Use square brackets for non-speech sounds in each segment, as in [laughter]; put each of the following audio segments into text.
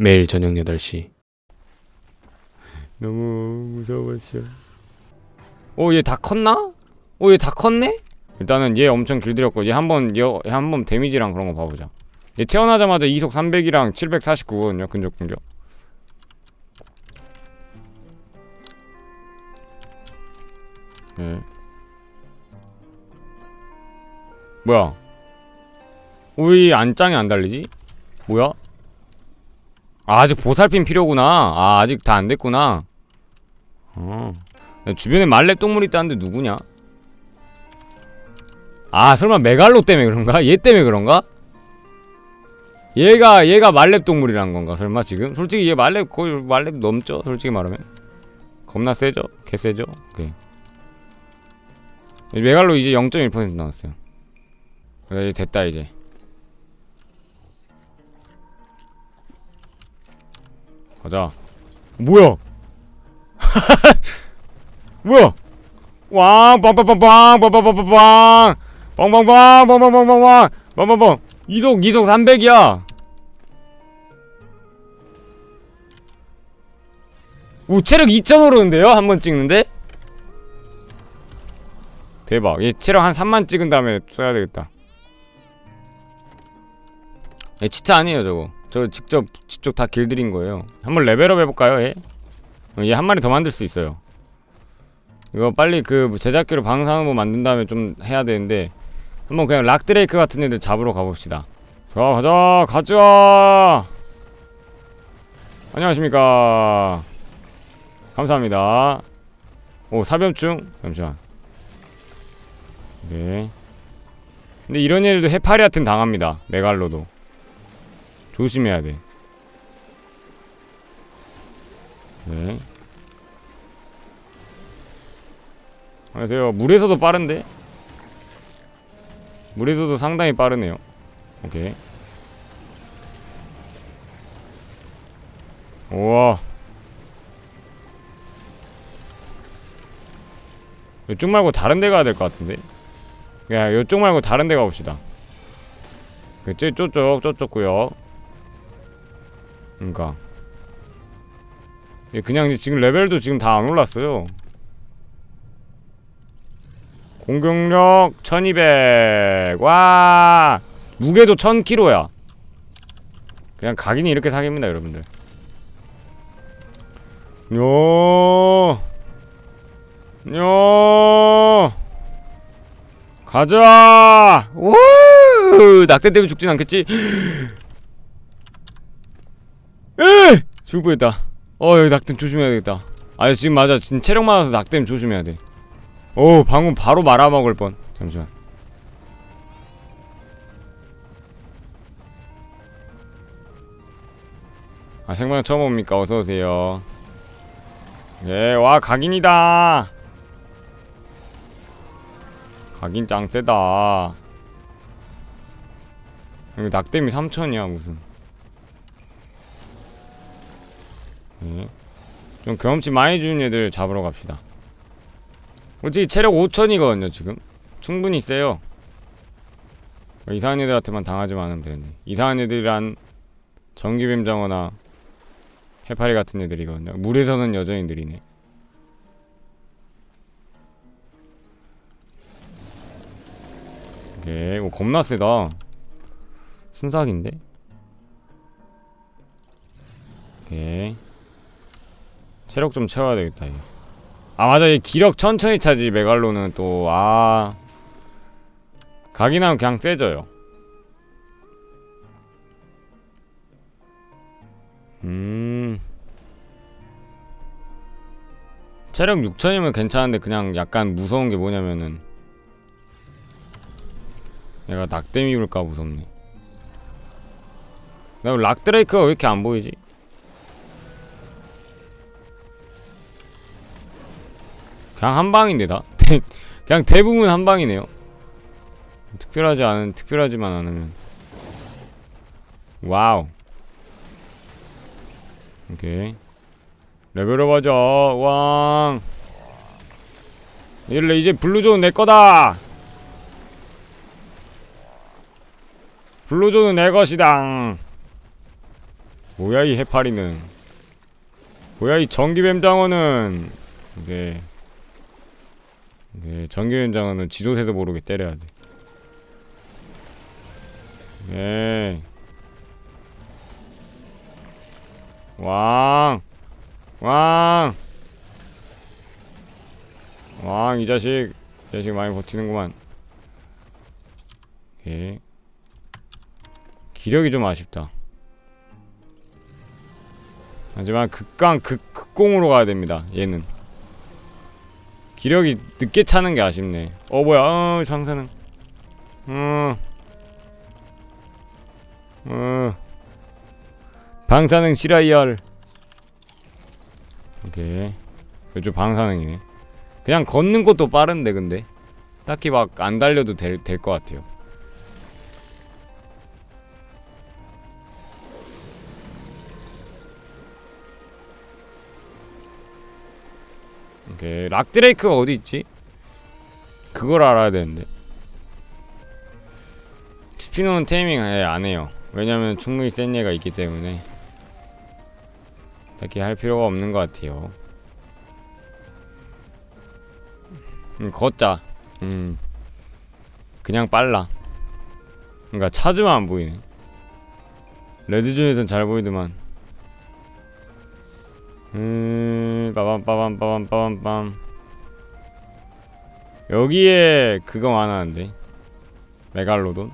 매일 저녁 8시 너무 무서웠어 오얘다 컸나? 오얘다 컸네? 일단은 얘 엄청 길들였고 얘 한번 얘 한번 데미지랑 그런 거 봐보자 얘 태어나자마자 이속 300이랑 749거든요 근접 공격 네. 뭐야 왜 안 짱이 안 달리지? 뭐야? 아, 아직 보살핌 필요구나. 아, 아직 다 안 됐구나. 어. 야, 주변에 말렙 동물 있다는데 누구냐? 아, 설마 메갈로 때문에 그런가? 얘 때문에 그런가? 얘가 얘가 말렙 동물이란 건가? 설마 지금? 솔직히 얘 말렙 거의 말렙 넘죠? 솔직히 말하면. 겁나 세죠? 개 세죠? 오케이. 메갈로 이제 0.1% 나왔어요. 그래, 이제 됐다 이제. 가자. 뭐야? 뭐야? 왕 빵빵빵빵 빵 빵빵빵 빵 빵빵 빵 빵빵빵빵 빵빵빵 이속 이속 300이야. 오 체력 2점 오르는데요? 한 번 찍는데? 대박. 얘 체력 한 3만 찍은 다음에 써야 되겠다. 얘 치타 아니에요 저거. 저 직접 직접 다 길들인 거예요. 한번 레벨업 해볼까요, 얘? 어, 얘한 마리 더 만들 수 있어요. 이거 빨리 그 제작기로 방사능모 만든 다음에 좀 해야 되는데 한번 그냥 락드레이크 같은 애들 잡으러 가봅시다. 자, 가자, 가자. 안녕하십니까. 감사합니다. 오, 사변충. 잠시만. 네. 근데 이런 애들도 해파리아튼 당합니다. 메갈로도. 조심해야 돼. 네. 안녕하세요. 물에서도 빠른데? 물에서도 상당히 빠르네요. 오케이. 우와. 이쪽 말고 다른 데 가야 될 것 같은데? 야, 이쪽 말고 다른 데 가봅시다. 그, 저, 저쪽, 저쪽구요. 그니까. 얘 그냥 지금 레벨도 지금 다 안 올랐어요. 공격력 1200. 와! 무게도 1000kg야. 그냥 각인이 이렇게 사깁니다, 여러분들. 요. 요. 가자! 우! 낙대 때문에 죽진 않겠지? 에! 죽을 뻔했다. 어, 여기 낙댐 조심해야 되겠다. 아, 지금 맞아. 지금 체력 많아서 낙댐 조심해야 돼. 오, 방금 바로 말아먹을 뻔. 잠시만. 아, 생방 처음 옵니까? 어서오세요. 예, 와, 각인이다! 각인 짱 세다. 여기 낙댐이 3천이야, 무슨. 네. 좀 경험치 많이 주는 애들 잡으러 갑시다. 솔직히 체력 5천이거든요 지금. 충분히 세요. 이상한 애들한테만 당하지만 않으면 되네. 이상한 애들이란 전기뱀장어나 해파리 같은 애들이거든요. 물에서는 여전히 느리네. 오케이, 오 겁나 세다. 순삭인데? 오케이. 체력 좀 채워야 되겠다 이거. 아 맞아. 이 기력 천천히 차지 메갈로는 또 아. 각이 나면 그냥 세져요. 음. 체력 6천이면 괜찮은데 그냥 약간 무서운 게 뭐냐면은. 얘가 낙댐이 올까 무섭네. 나 락드레이크가 왜 이렇게 안 보이지? 그냥 한 방인데 다 [laughs] 그냥 대부분 한 방이네요. 특별하지 않은 특별하지만 않으면 와우. 오케이 레벨업 하자 왕. 이래 이제 블루존 내 거다. 블루존은 내 것이다. 뭐야 이 해파리는 뭐야 이 전기뱀장어는 이게 이 게 전기뱀장어는 지도새도 모르게 때려야 돼 예. 왕! 왕! 왕, 이 자식. 이 자식 많이 버티는구만. 예. 기력이 좀 아쉽다. 하지만 극강, 극, 극공으로 가야 됩니다. 얘는. 기력이 늦게 차는 게 아쉽네. 어, 뭐야. 어, 장사는. 어. 어. 방사능 실화이얼. 오케이. 이쪽 방사능이네. 그냥 걷는 것도 빠른데 근데 딱히 막 안 달려도 될 될 것 같아요. 오케이 락드레이크가 어디 있지? 그걸 알아야 되는데. 스피노는 테이밍 아예 안 해요. 왜냐면 충분히 센 얘가 있기 때문에 딱히 할 필요가 없는 것 같아요. 음, 걷자. 음. 그냥 빨라. 그니까 찾으면 안 보이네. 레드존에선 잘 보이더만. 음, 빠밤, 빠밤, 빠밤, 빠밤, 빰. 여기에 그거 많았는데. 메갈로돈?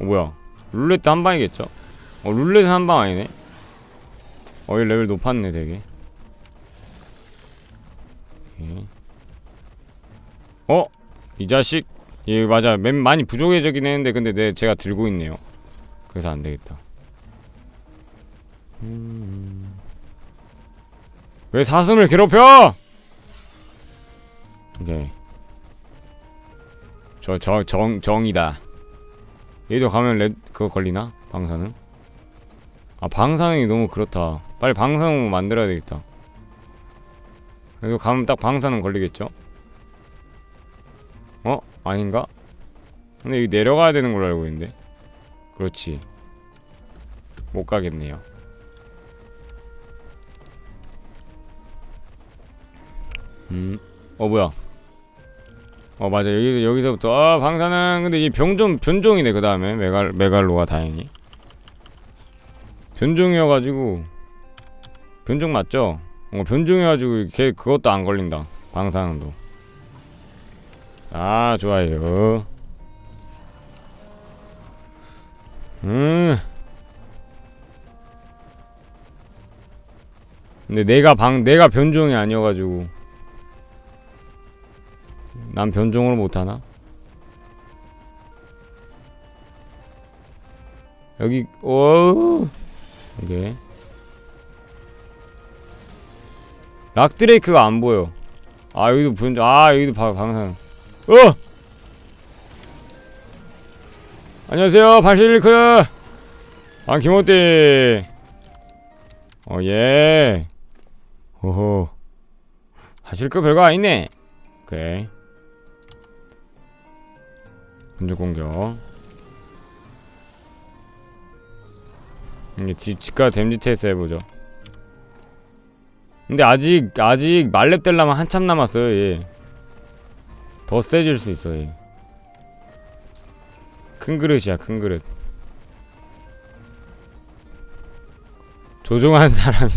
어, 뭐야. 룰렛도 한 방이겠죠? 어, 룰렛은 한 방 아니네? 어, 이 레벨 높았네, 되게. 오케이. 어? 이 자식 예 맞아 맨 많이 부족해지긴 했는데 근데 내 제가 들고 있네요 그래서 안 되겠다 음... 왜 사슴을 괴롭혀? 오케이. 저 저 정 정이다. 얘도 가면 레 그거 걸리나? 방사능? 아 방사능이 너무 그렇다. 빨리 방사능 만들어야 되겠다. 그래도 가면 딱 방사능 걸리겠죠? 어? 아닌가? 근데 여기 내려가야 되는 걸로 알고 있는데? 그렇지. 못 가겠네요 음, 어 뭐야? 어 맞아. 여기, 여기서부터. 아 방사능. 근데 이 병종 변종이네 그 다음에. 메갈, 메갈로가 다행히. 변종이어가지고. 변종 맞죠? 어 변종이어가지고 걔 그것도 안 걸린다. 방사능도. 아 좋아요. 음. 근데 내가 방 내가 변종이 아니어가지고 난 변종을 못하나? 여기 오 오케이 락드레이크가 안 보여. 아 여기도 변종 아 여기도 바, 방사능. 어! 안녕하세요 발실리크! 아 김호띠! 어예. 호호. 하실 거 별거 아니네. 오케이 근접 공격. 이게 집, 집가 댐지 테스트 해보죠. 근데 아직 아직 말렙 델라면 한참 남았어요 얘. 더 세질 수 있어 얘. 큰 그릇이야 큰 그릇. 조종한 [laughs] 사람이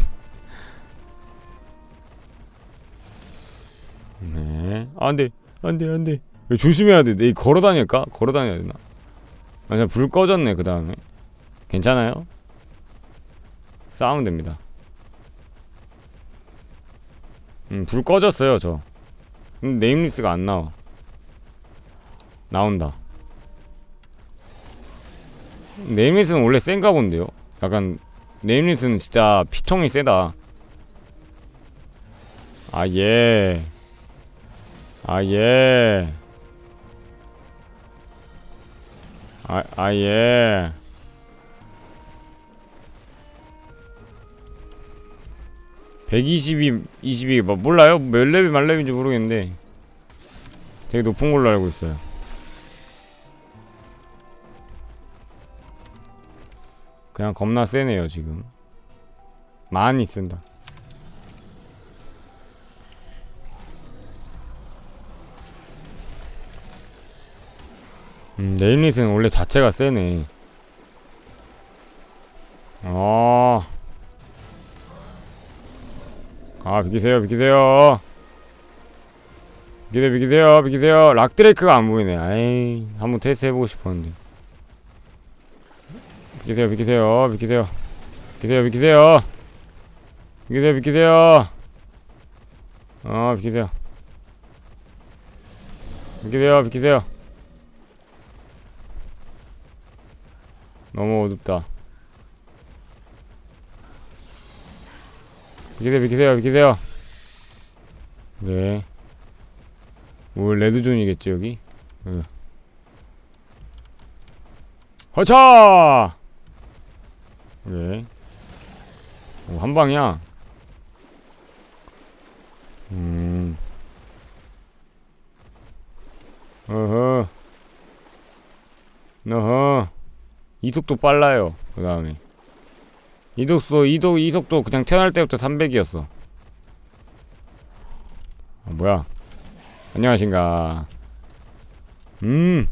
네 안돼. 안돼 안돼 조심해야 돼. 내 걸어 다닐까? 걸어 다녀야 되나? 아, 그냥 불 꺼졌네 그 다음에. 괜찮아요? 싸우면 됩니다. 음, 불 꺼졌어요 저. 근데 네임리스가 안 나와. 나온다. 네임리스는 원래 센가 본데요. 약간 네임리스는 진짜 피통이 세다. 아 예. 아 예. 아, 아, 예. (122) (22) 뭐 몰라요. 몇 렙이 만 렙인지 모르겠는데. 되게 높은 걸로 알고 있어요. 그냥 겁나 세네요 지금. 많이 쓴다 음 네임릿은 원래 자체가 세네. 어. 아 비키세요 비키세요. 비키세요 비키세요 비키세요. 락드레이크가 안 보이네. 아이 한번 테스트 해보고 싶었는데. 비키세요 비키세요 비키세요. 비키세요 비키세요. 비키세요 비키세요. 어 비키세요. 비키세요 비키세요 너무 어둡다. 비키세요 비키세요 비키세요. 네. 올 레드존이겠지 여기? 응. 허차! 네. 오, 한 방이야. 음. 어허. 어허 이속도 빨라요 그 다음에 이독소 이독 이속도 그냥 태어날 때부터 300이었어. 아, 뭐야? 안녕하신가? 음.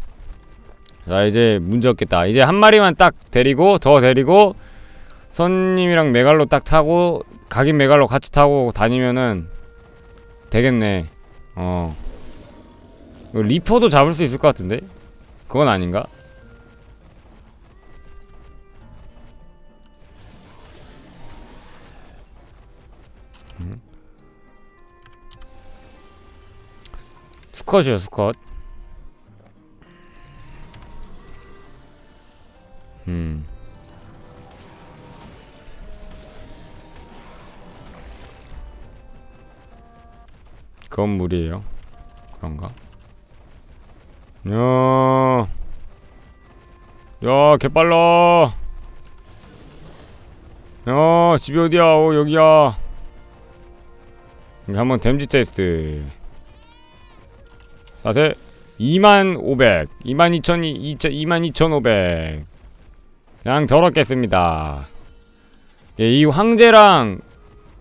자 이제 문제 없겠다. 이제 한 마리만 딱 데리고 더 데리고 선님이랑 메갈로 딱 타고 각인 메갈로 같이 타고 다니면은 되겠네. 어. 리퍼도 잡을 수 있을 것 같은데? 그건 아닌가? 수컷이요 수컷. 음. 그건 물이에요. 그런가? 야, 야 개빨라. 야 집이 어디야? 어 여기야. 여기 한번 댐지 테스트 자세 2500 22000이 22500 그냥 저렇겠습니다. 예, 이 황제랑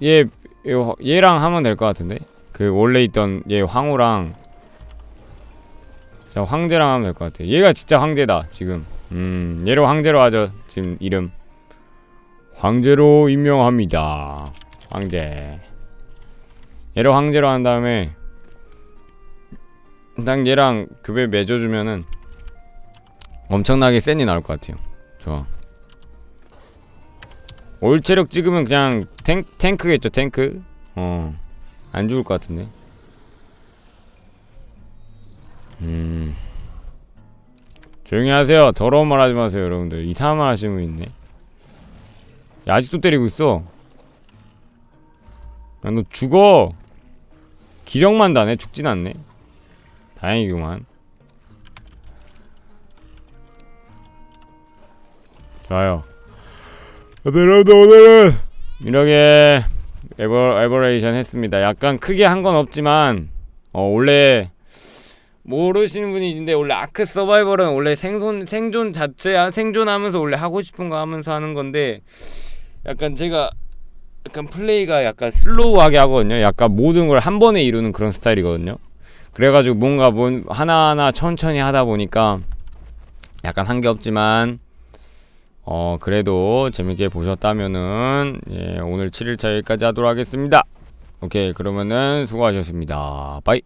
얘 요- 얘랑 하면 될 것 같은데? 그 원래 있던 얘 황후랑. 자 황제랑 하면 될 것 같아 얘가 진짜 황제다 지금. 음 얘로 황제로 하죠 지금 이름. 황제로 임명합니다 황제. 얘로 황제로 한 다음에 딱 얘랑 급여 맺어주면은 엄청나게 센이 나올 것 같아요. 좋아. 올 체력 찍으면 그냥 탱, 탱크겠죠, 탱크? 어. 안 죽을 것 같은데. 음. 조용히 하세요. 더러운 말 하지 마세요, 여러분들. 이상한 말 하시는 분 있네. 야, 아직도 때리고 있어. 야, 너 죽어. 기력만 다네. 죽진 않네. 다행이구만. 좋아요. 여러분들 오늘은 이렇게 에버 에버레이션 했습니다. 약간 크게 한 건 없지만 어 원래 모르시는 분이 있는데 원래 아크 서바이벌은 원래 생존 생존 자체 생존하면서 원래 하고 싶은 거 하면서 하는 건데 약간 제가 약간 플레이가 약간 슬로우하게 하거든요. 약간 모든 걸 한 번에 이루는 그런 스타일이거든요. 그래가지고 뭔가 뭔 하나하나 천천히 하다 보니까 약간 한 게 없지만 어 그래도 재밌게 보셨다면은 예 오늘 7일차 여기까지 하도록 하겠습니다. 오케이 그러면은 수고하셨습니다. 바이.